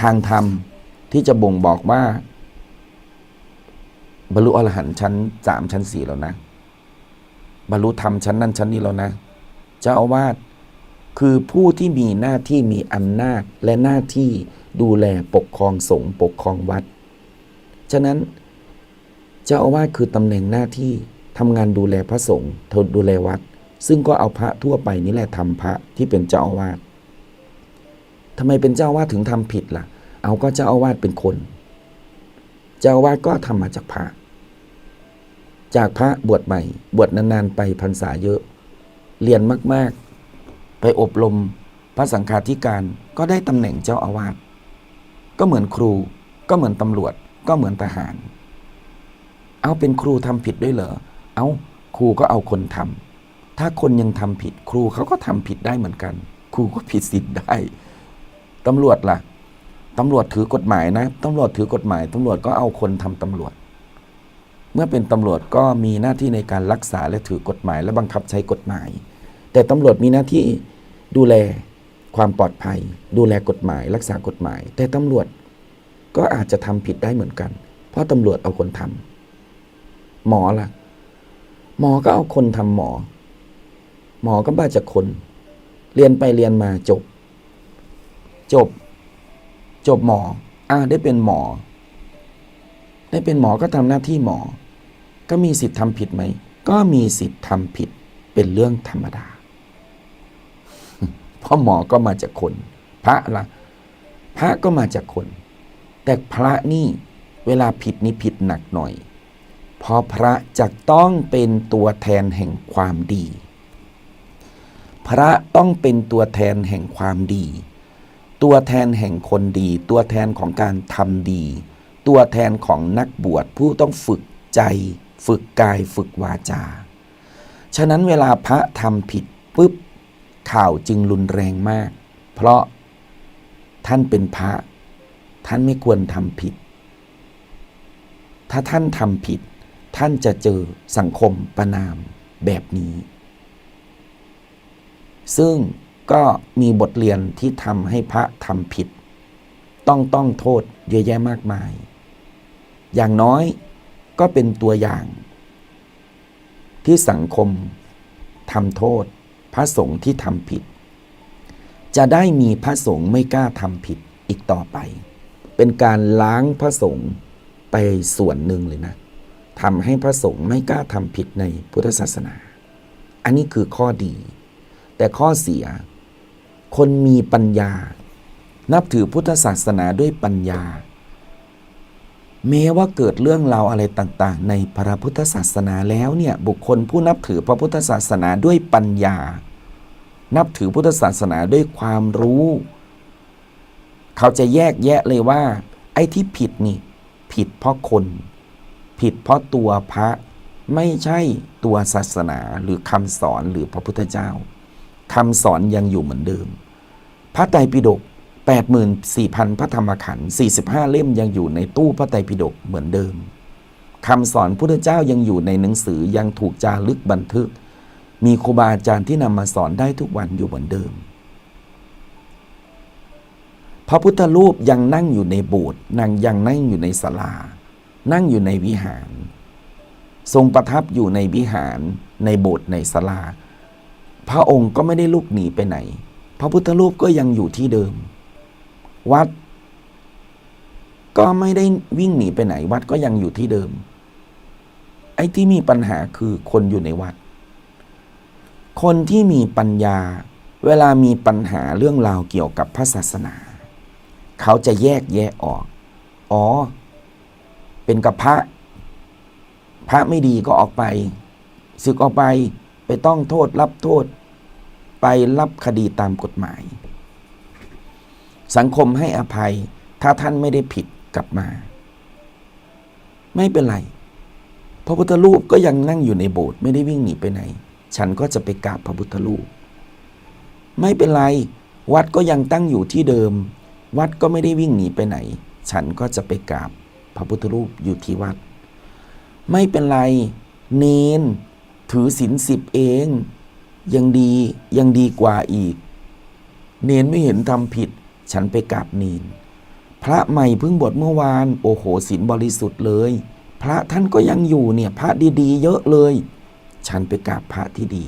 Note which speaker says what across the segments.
Speaker 1: ทางธรรมที่จะบ่งบอกว่า บรรลุอรหันต์ชั้นสามชั้นสี่แล้วนะ บรรลุธรรมชั้นนั้นชั้นนี้แล้วนะเจ้าอาวาสคือผู้ที่มีหน้าที่มีอำนาจและหน้าที่ดูแลปกครองสงฆ์ปกครองวัด ฉะนั้นเจ้าอาวาสคือตำแหน่งหน้าที่ทำงานดูแลพระสงฆ์ดูแลวัด ซึ่งก็เอาพระทั่วไปนี่แหละทำพระที่เป็นเจ้าอาวาส ทำไมเป็นเจ้าอาวาสถึงทำผิดล่ะ เอาก็เจ้าอาวาสเป็นคน เจ้าอาวาสก็ทำมาจากพระ จากพระบวชใหม่ บวชนานๆไปพรรษาเยอะ เรียนมาก ๆ ไปอบรมพระสังฆาธิการก็ได้ตำแหน่งเจ้าอาวาส ก็เหมือนครู ก็เหมือนตำรวจ ก็เหมือนทหาร เอาเป็นครูทำผิดด้วยเหรอ เอาครูก็เอาคนทำถ้าคนยังทำผิดครูเขาก็ทำผิดได้เหมือนกัน ครูก็ผิดศีลได้ ตำรวจล่ะตำรวจถือกฎหมายนะตำรวจถือกฎหมายตำรวจก็เอาคนทำตำรวจ เมื่อเป็นตำรวจก็มีหน้าที่ในการรักษาและถือกฎหมายและบังคับใช้กฎหมาย แต่ตำรวจมีหน้าที่ดูแลความปลอดภัย ดูแลกฎหมาย รักษากฎหมาย แต่ตำรวจก็อาจจะทำผิดได้เหมือนกัน เพราะตำรวจเอาคนทำหมอล่ะ หมอก็เอาคนทำหมอ หมอก็มาจากคน เรียนไปเรียนมาจบ จบ จบหมอ อ่าได้เป็นหมอ ได้เป็นหมอก็ทำหน้าที่หมอ ก็มีสิทธิ์ทำผิดไหม ก็มีสิทธิ์ทำผิดเป็นเรื่องธรรมดา เพราะหมอก็มาจากคน พระละ่ะ พระก็มาจากคน แต่พระนี่เวลาผิดนี่ผิดหนักหน่อย เพราะพระจะต้องเป็นตัวแทนแห่งความดี พระต้องเป็นตัวแทนแห่งความดี ตัวแทนแห่งคนดี ตัวแทนของการทำดี ตัวแทนของนักบวชผู้ต้องฝึกใจ ฝึกกายฝึกวาจา ฉะนั้นเวลาพระทำผิดปุ๊บข่าวจึงรุนแรงมาก เพราะท่านเป็นพระ ท่านไม่ควรทำผิด ถ้าท่านทำผิด ท่านจะเจอสังคมประนามแบบนี้ ซึ่ง ก็มีบทเรียนที่ทำให้พระทำผิด ต้องต้องโทษเยอะแยะมากมาย อย่างน้อยก็เป็นตัวอย่าง ที่สังคมทำโทษพระสงฆ์ที่ทำผิด จะได้มีพระสงฆ์ไม่กล้าทำผิดอีกต่อไป เป็นการล้างพระสงฆ์ไปส่วนหนึ่งเลยนะทำให้พระสงฆ์ไม่กล้าทำผิดในพุทธศาสนา อันนี้คือข้อดี แต่ข้อเสีย คนมีปัญญา นับถือพุทธศาสนาด้วยปัญญา แม้ว่าเกิดเรื่องราวอะไรต่างๆ ในพระพุทธศาสนาแล้วเนี่ยบุคคลผู้นับถือพระพุทธศาสนาด้วยปัญญา นับถือพุทธศาสนาด้วยความรู้ เขาจะแยกแยะเลยว่า ไอ้ที่ผิดนี่ผิดเพราะคน ผิดเพราะตัวพระไม่ใช่ตัวศาสนาหรือคำสอนหรือพระพุทธเจ้า คำสอนยังอยู่เหมือนเดิม พระไตรปิฎก84,000 พระธรรมขันธ์45 เล่มยังอยู่ในตู้พระไตรปิฎกเหมือนเดิมคำสอนพุทธเจ้ายังอยู่ในหนังสือยังถูกจารึกบันทึก มีครูบาอาจารย์ที่นำมาสอนได้ทุกวันอยู่เหมือนเดิม พระพุทธรูปยังนั่งอยู่ในโบสถ์นางยังนั่งอยู่ในศาลา นั่งอยู่ในวิหาร ทรงประทับอยู่ในวิหารในโบสถ์ในศาลา พระองค์ก็ไม่ได้ลุกหนีไปไหน พระพุทธรูปก็ยังอยู่ที่เดิม วัด ก็ไม่ได้วิ่งหนีไปไหน วัดก็ยังอยู่ที่เดิม ไอ้ที่มีปัญหาคือคนอยู่ในวัด คนที่มีปัญญา เวลามีปัญหาเรื่องราวเกี่ยวกับพระศาสนา เขาจะแยกแยะออก อ๋อ เป็นกับพระ พระไม่ดีก็ออกไป ศึกออกไป ไปต้องโทษรับโทษ ไปรับคดีตามกฎหมาย สังคมให้อภัย ถ้าท่านไม่ได้ผิดกลับมา ไม่เป็นไรพระพุทธรูปก็ยังนั่งอยู่ในโบสถ์ไม่ได้วิ่งหนีไปไหน ฉันก็จะไปกราบพระพุทธรูป ไม่เป็นไร วัดก็ยังตั้งอยู่ที่เดิม วัดก็ไม่ได้วิ่งหนีไปไหน ฉันก็จะไปกราบพระพุทธรูปอยู่ที่วัด ไม่เป็นไร เนน ถือศีลสิบเอง ยังดียังดีกว่าอีก เนนไม่เห็นทำผิด ฉันไปกราบเนนพระใหม่เพิ่งบวชเมื่อวาน โอ้โหศีลบริสุทธิ์เลย พระท่านก็ยังอยู่เนี่ย พระดีๆ เยอะเลย ฉันไปกราบพระที่ดี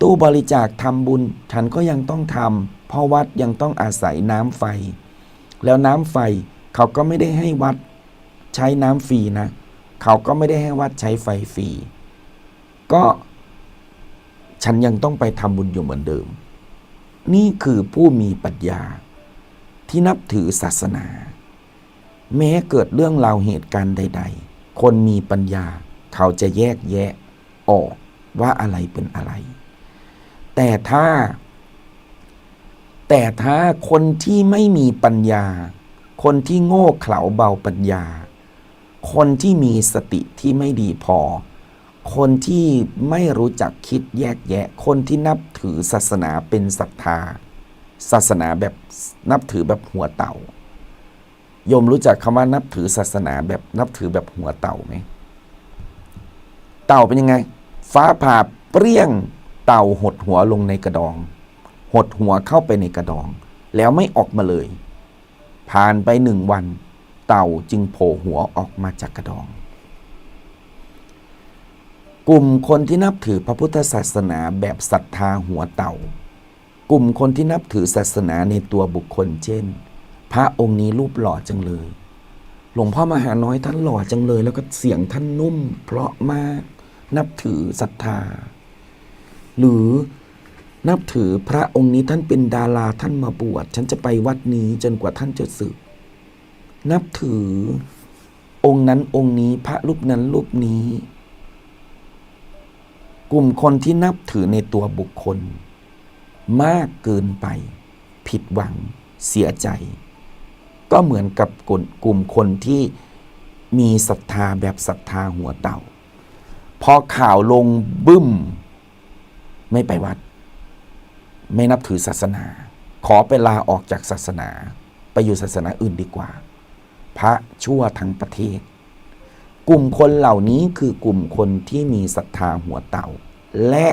Speaker 1: ตู้บริจาคทำบุญ ฉันก็ยังต้องทำเพราะวัดยังต้องอาศัยน้ำไฟ แล้วน้ำไฟเขาก็ไม่ได้ให้วัดใช้น้ำฟรีนะ เขาก็ไม่ได้ให้วัดใช้ไฟฟรี ก็ฉันยังต้องไปทำบุญอยู่เหมือนเดิม นี่คือผู้มีปัญญาที่นับถือศาสนา แม้เกิดเรื่องราวเหตุการณ์ใด ๆ คนมีปัญญาเขาจะแยกแยะออกว่าอะไรเป็นอะไร แต่ถ้า แต่ถ้าคนที่ไม่มีปัญญา คนที่โง่เขลาเบาปัญญา คนที่มีสติที่ไม่ดีพอ คนที่ไม่รู้จักคิดแยกแยะ คนที่นับถือศาสนาเป็นศรัทธา ศาสนาแบบนับถือแบบหัวเต่า โยมรู้จักคำว่านับถือศาสนาแบบนับถือแบบหัวเต่าไหม เต่าเป็นยังไง ฟ้าผ่าเปรี้ยง เต่าหดหัวลงในกระดอง หดหัวเข้าไปในกระดอง แล้วไม่ออกมาเลย ผ่านไปหนึ่งวัน เต่าจึงโผล่หัวออกมาจากกระดอง กลุ่มคนที่นับถือพระพุทธศาสนาแบบศรัทธาหัวเต่า กลุ่มคนที่นับถือศาสนาในตัวบุคคลเช่น พระองค์นี้รูปหล่อจังเลย หลวงพ่อมหาน้อยท่านหล่อจังเลย แล้วก็เสียงท่านนุ่ม เพราะมากนับถือศรัทธา หรือนับถือพระองค์นี้ท่านเป็นดาราท่านมาบวช ฉันจะไปวัดนี้จนกว่าท่านจะสึก นับถือ องค์นั้นองค์นี้พระรูปนั้นรูปนี้ กลุ่มคนที่นับถือในตัวบุคคล มากเกินไป ผิดหวัง เสียใจ ก็เหมือนกับกลุ่มคนที่มีศรัทธาแบบศรัทธาหัวเต่า พอข่าวลงบึ้ม ไม่ไปวัด ไม่นับถือศาสนา ขอไปลาออกจากศาสนา ไปอยู่ศาสนาอื่นดีกว่า พระชั่วทั้งประเทศ กลุ่มคนเหล่านี้คือกลุ่มคนที่มีศรัทธาหัวเต่า และ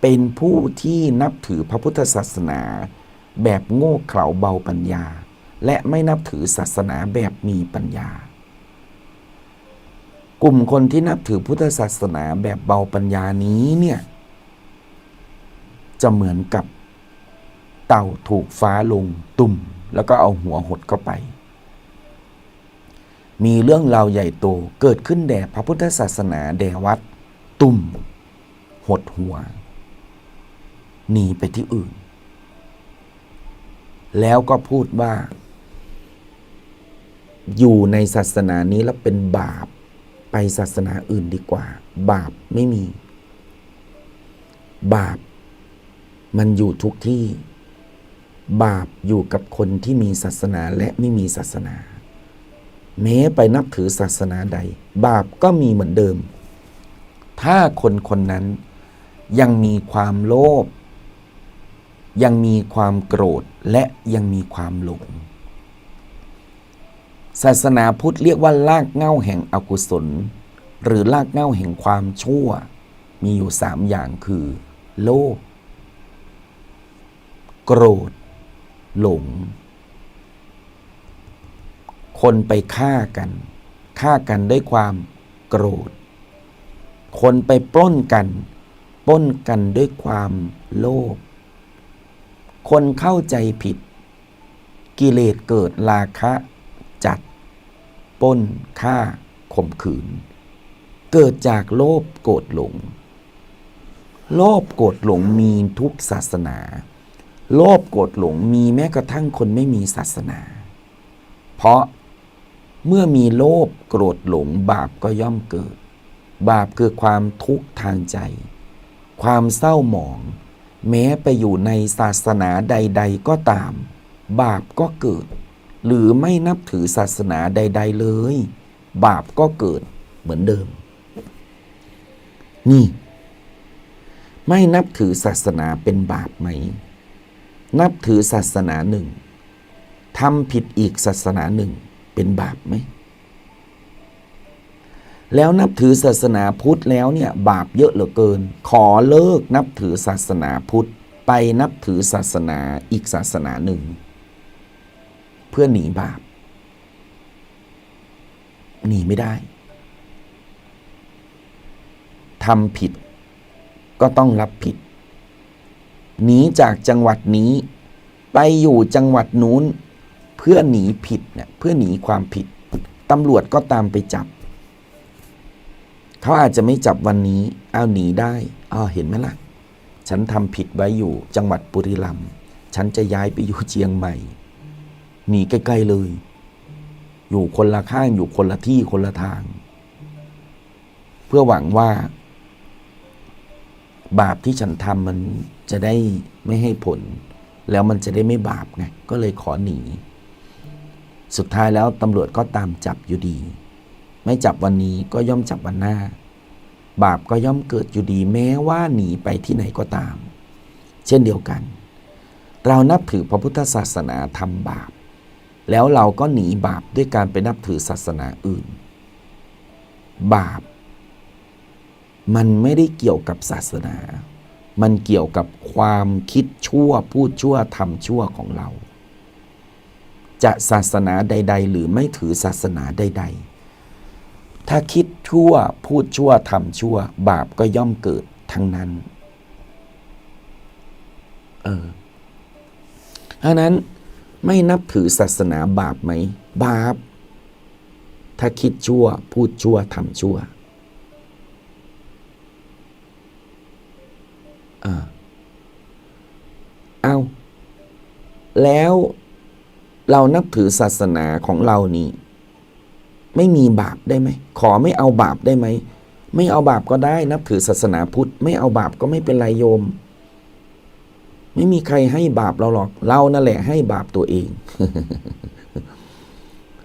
Speaker 1: เป็นผู้ที่นับถือพระพุทธศาสนา แบบโง่เขลาเบาปัญญา และไม่นับถือศาสนาแบบมีปัญญา กลุ่มคนที่นับถือพุทธศาสนาแบบเบาปัญญานี้เนี่ยจะเหมือนกับเต่าถูกฟ้าลงตุ่ม แล้วก็เอาหัวหดเข้าไป มีเรื่องราวใหญ่โตเกิดขึ้นแด่พระพุทธศาสนาแด่วัด ตุ่ม หดหัว หนีไปที่อื่น แล้วก็พูดว่า อยู่ในศาสนานี้แล้วเป็นบาป ไปศาสนาอื่นดีกว่า บาปไม่มี บาป มันอยู่ทุกที่ บาปอยู่กับคนที่มีศาสนาและไม่มีศาสนา แม้ไปนับถือศาสนาใด บาปก็มีเหมือนเดิม ถ้าคนคนนั้นยังมีความโลภยังมีความโกรธและยังมีความหลง ศาสนาพุทธเรียกว่าลากเง้าแห่งอกุศล หรือลากเง้าแห่งความชั่ว มีอยู่สามอย่างคือ โลภโกรธ หลง คนไปฆ่ากันฆ่ากันด้วยความโกรธ คนไปปล้นกันปล้นกันด้วยความโลภคนเข้าใจผิด กิเลสเกิดราคะจัดปล้นฆ่าข่มขืน เกิดจากโลภโกรธหลง โลภโกรธหลงมีทุกศาสนา โลภโกรธหลงมีแม้กระทั่งคนไม่มีศาสนา เพราะ เมื่อมีโลภโกรธหลงบาปก็ย่อมเกิด บาปคือความทุกข์ทางใจ ความเศร้าหมอง แม้ไปอยู่ในศาสนาใด ๆ ก็ตาม บาปก็เกิด หรือไม่นับถือศาสนาใด ๆ เลย บาปก็เกิดเหมือนเดิม นี่ ไม่นับถือศาสนาเป็นบาปไหม นับถือศาสนาหนึ่งทำผิดอีกศาสนาหนึ่ง เป็นบาปไหม แล้วนับถือศาสนาพุทธแล้วเนี่ย บาปเยอะเหลือเกิน ขอเลิกนับถือศาสนาพุทธ ไปนับถือศาสนาอีกศาสนาหนึ่ง เพื่อหนีบาป หนีไม่ได้ทำผิด ก็ต้องรับผิดหนีจากจังหวัดนี้ ไปอยู่จังหวัดนู้น พื่อหนีผิดเนี่ยเพื่อหนีความผิดตำรวจก็ตามไปจับ เขาอาจจะไม่จับวันนี้เอาหนีได้อ๋อเห็นไหมล่ะ ฉันทำผิดไว้อยู่จังหวัดปุรีรัมย์ฉันจะย้ายไปอยู่เชียงใหม่ หนีใกล้ๆเลย อยู่คนละข้างอยู่คนละที่คนละทาง เพื่อหวังว่า บาปที่ฉันทำมันจะได้ไม่ให้ผล แล้วมันจะได้ไม่บาปไงก็เลยขอหนี สุดท้ายแล้วตำรวจก็ตามจับอยู่ดี ไม่จับวันนี้ก็ย่อมจับวันหน้า บาปก็ย่อมเกิดอยู่ดีแม้ว่าหนีไปที่ไหนก็ตาม เช่นเดียวกัน เรานับถือพระพุทธศาสนาทำบาป แล้วเราก็หนีบาปด้วยการไปนับถือศาสนาอื่น บาป มันไม่ได้เกี่ยวกับศาสนา มันเกี่ยวกับความคิดชั่วพูดชั่วทำชั่วของเรา จะศาสนาใด ๆ หรือไม่ถือศาสนาใด ๆ ถ้าคิดชั่วพูดชั่วทำชั่ว บาปก็ย่อมเกิดทั้งนั้น เออเพราะนั้นไม่นับถือศาสนาบาปไหม บาป ถ้าคิดชั่ว พูดชั่วทำชั่วเอาแล้ว เรานับถือศาสนาของเรานี่ไม่มีบาปได้ไหม ขอไม่เอาบาปได้ไหม ไม่เอาบาปก็ได้ นับถือศาสนาพุทธ ไม่เอาบาปก็ไม่เป็นไรโยม ไม่มีใครให้บาปเราหรอก เรานั่นแหละให้บาปตัวเอง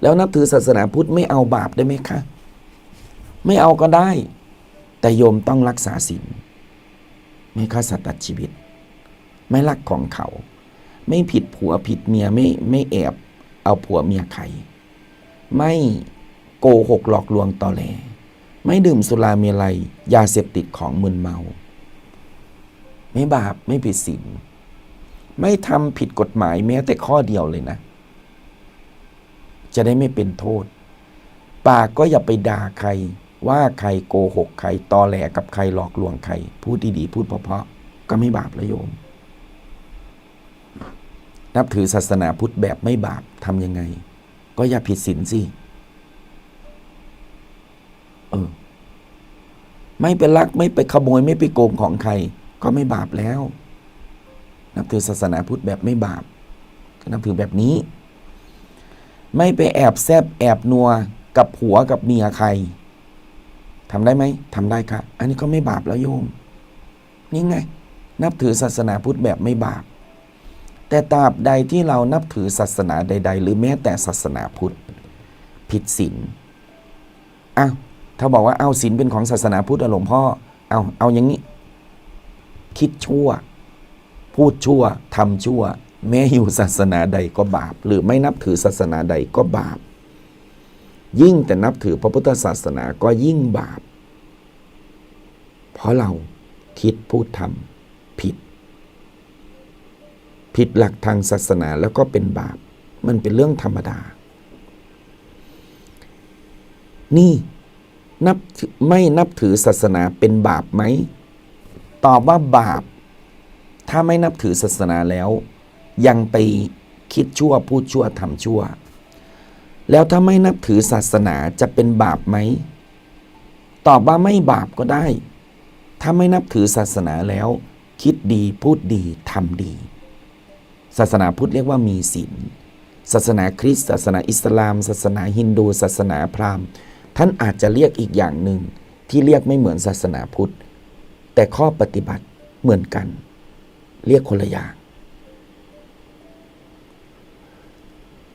Speaker 1: แล้วนับถือศาสนาพุทธไม่เอาบาปได้ไหมคะ ไม่เอาก็ได้ แต่โยมต้องรักษาศีลไม่ฆ่าสัตว์ตัดชีวิต ไม่ลักของเขา ไม่ผิดผัวผิดเมียไม่ไม่แอบเอาผัวเมียใคร ไม่โกหกหลอกลวงตอแหลไม่ดื่มสุราเมลัย ยาเสพติดของมึนเมา ไม่บาปไม่ผิดศีลไม่ทำผิดกฎหมายแม้แต่ข้อเดียวเลยนะ จะได้ไม่เป็นโทษ ปากก็อย่าไปด่าใคร ว่าใครโกหกใครตอแหลกับใครหลอกลวงใคร พูดดีๆพูดเพราะๆก็ไม่บาปละโยม นับถือศาสนาพุทธแบบไม่บาปทำยังไง ก็อย่าผิดศีลสิเออไม่ไปลักไม่ไปขโมยไม่ไปโกงของใคร ก็ไม่บาปแล้ว นับถือศาสนาพุทธแบบไม่บาป ก็นับถือแบบนี้ ไม่ไปแอบแซบแอบนัวกับผัวกับเมียใครทำได้ไหมทำได้ค่ะอันนี้ก็ไม่บาปแล้วโยม นี่ไง นับถือศาสนาพุทธแบบไม่บาป แต่ตราบใดที่เรานับถือศาสนาใด ๆ หรือแม้แต่ศาสนาพุทธ ผิดศีลอ้าวถ้าบอกว่าเอาศีลเป็นของศาสนาพุทธหลวงพ่อ เอาเอาอย่างนี้ คิดชั่ว พูดชั่วทำชั่ว แม้อยู่ศาสนาใดก็บาป หรือไม่นับถือศาสนาใดก็บาป ยิ่งแต่นับถือพระพุทธศาสนาก็ยิ่งบาป เพราะเราคิดพูดทำผิด ผิดหลักทางศาสนาแล้วก็เป็นบาป มันเป็นเรื่องธรรมดา นี่นับไม่นับถือศาสนาเป็นบาปไหม ตอบว่าบาป ถ้าไม่นับถือศาสนาแล้ว ยังไปคิดชั่วพูดชั่วทำชั่ว แล้วถ้าไม่นับถือศาสนาจะเป็นบาปไหม ตอบว่าไม่บาปก็ได้ ถ้าไม่นับถือศาสนาแล้ว คิดดีพูดดีทำดี ศาสนาพุทธเรียกว่ามีศีลศาสนาคริสต์ศาสนาอิสลาม ศาสนาฮินดู ศาสนาพราหมณ์ ท่านอาจจะเรียกอีกอย่างหนึ่งที่เรียกไม่เหมือนศาสนาพุทธ แต่ข้อปฏิบัติเหมือนกัน เรียกคนละอย่าง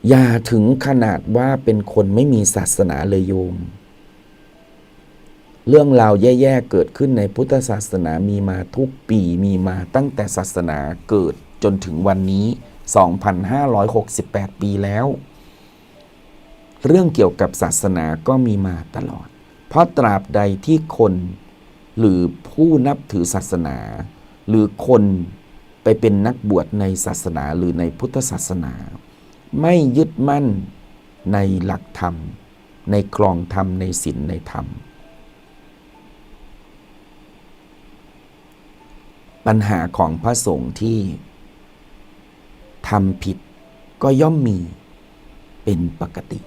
Speaker 1: อย่าถึงขนาดว่าเป็นคนไม่มีศาสนาเลยโยม เรื่องราวแย่ๆเกิดขึ้นในพุทธศาสนามีมาทุกปีมีมาตั้งแต่ศาสนาเกิด จนถึงวันนี้ 2,568 ปีแล้ว เรื่องเกี่ยวกับศาสนาก็มีมาตลอด เพราะตราบใดที่คนหรือผู้นับถือศาสนา หรือคนไปเป็นนักบวชในศาสนาหรือในพุทธศาสนา ไม่ยึดมั่นในหลักธรรม ในครองธรรมในศีลในธรรม ปัญหาของพระสงฆ์ที่ ทำผิดก็ย่อมมีเป็นปกติ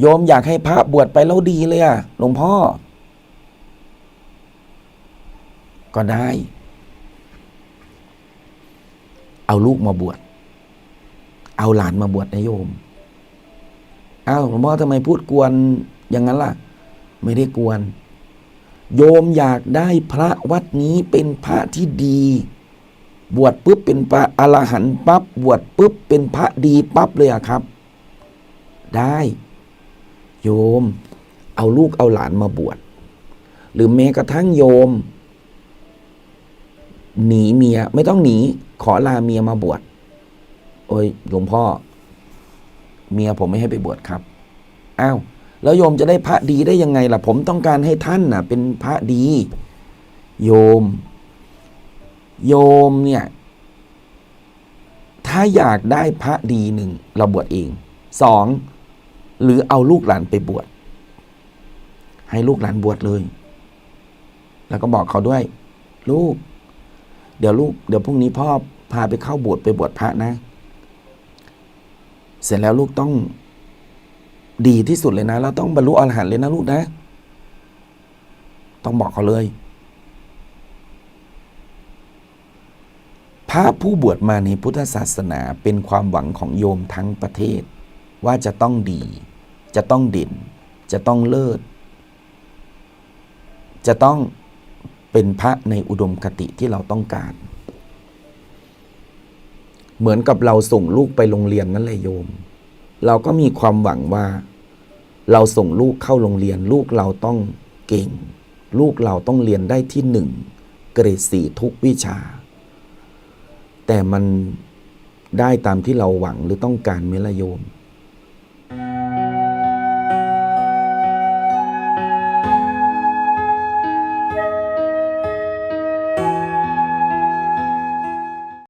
Speaker 1: โยมอยากให้พระบวชไปแล้วดีเลยอะหลวงพ่อ ก็ได้ เอาลูกมาบวช เอาหลานมาบวชนะโยม อ้าวหลวงพ่อทำไมพูดกวนอย่างนั้นล่ะ ไม่ได้กวน โยมอยากได้พระวัดนี้เป็นพระที่ดี บวชปุ๊บเป็นพระอรหันต์ปั๊บบวชปุ๊บเป็นพระดีปั๊บเลยอะครับ ได้ โยม เอาลูกเอาหลานมาบวชหรือแม้กระทั่งโยม หนีเมียไม่ต้องหนี ขอลาเมียมาบวชโอ้ยหลวงพ่อ เมียผมไม่ให้ไปบวชครับอ้าวแล้วโยมจะได้พระดีได้ยังไงล่ะ ผมต้องการให้ท่านน่ะ เป็นพระดี โยม โยมเนี่ย ถ้าอยากได้พระดีหนึ่งเราบวชเองสองหรือเอาลูกหลานไปบวชให้ลูกหลานบวชเลย แล้วก็บอกเขาด้วย ลูก เดี๋ยวลูก เดี๋ยวพรุ่งนี้พ่อพาไปเข้าบสถ์ไปบวชพระนะ เสร็จแล้วลูกต้องดีที่สุดเลยนะแล้วต้องบรรลุอรหันต์เลยนะลูกนะ ต้องบอกเขาเลย พระผู้บวชมาในพุทธศาสนาเป็นความหวังของโยมทั้งประเทศ ว่าจะต้องดี จะต้องเด่น จะต้องเลิศ จะต้องเป็นพระในอุดมคติที่เราต้องการ เหมือนกับเราส่งลูกไปโรงเรียนนั่นแหละโยม เราก็มีความหวังว่า เราส่งลูกเข้าโรงเรียน ลูกเราต้องเก่ง ลูกเราต้องเรียนได้ที่หนึ่งเกรดสี่ทุกวิชา แต่มันได้ตามที่เราหวังหรือต้องการไหมละโยม